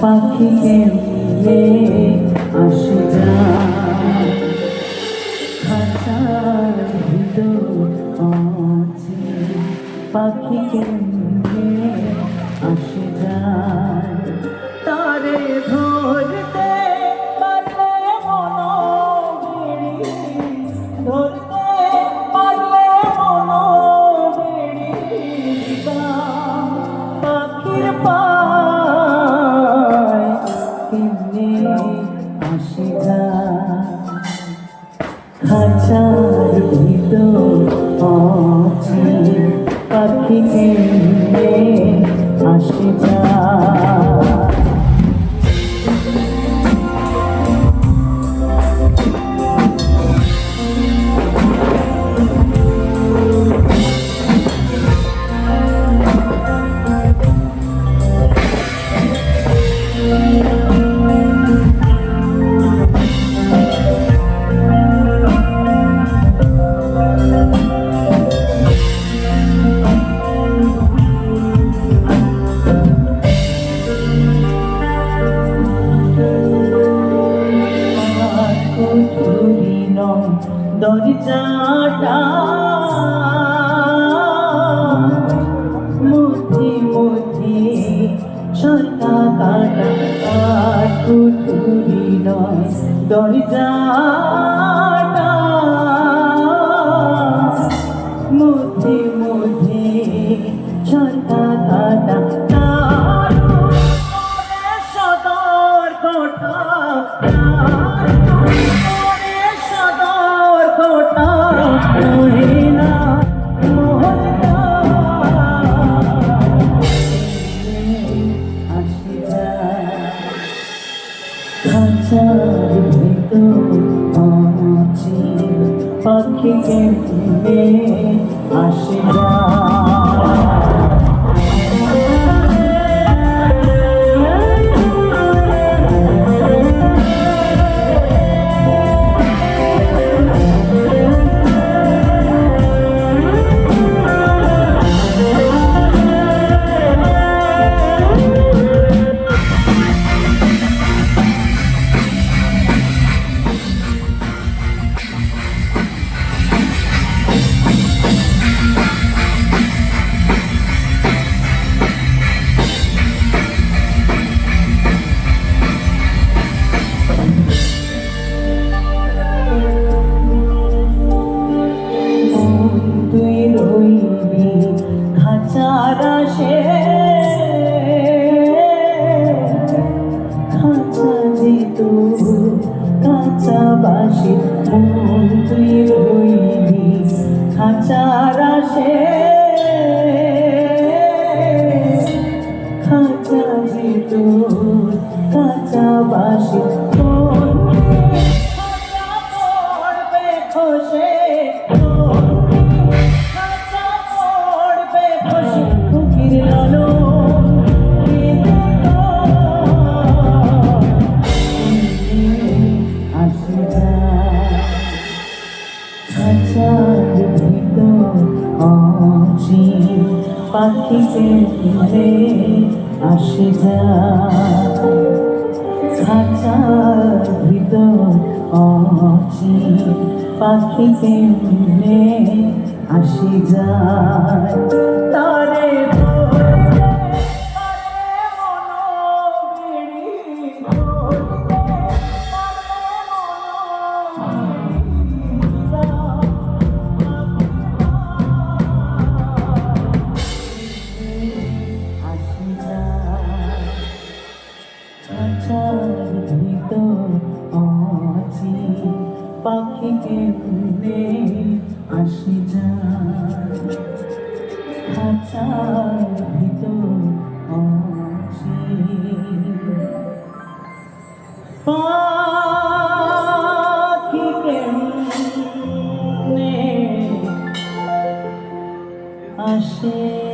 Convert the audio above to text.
পাখিকে মিলে আসে যা। নিয়ে। ভিতর আছে পাখি আসে যা কুঠুরি দরজাটা। মুঠি মুঠি সরকা কাটা কুঠুরি নয় দরজাটা। মুঠি মুঠি সরকা খাঁচার ভিতর আছে পাখিকে ফিরে আসে তুই কাঁচা বাসি মন তুই রইবি খাঁচার আসে খাঁচা যেত কাঁচা বাসি মন আছে পাখিকে ফিরে আসে যা। খাঁচার ভিতর আছে পাখিকে ফিরে আসে যায় খাঁচার ভিতর আছি পাখি কেমনে আসি যায় খাঁচার ভিতর আছি পাখি কেমনে আসে।